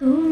तू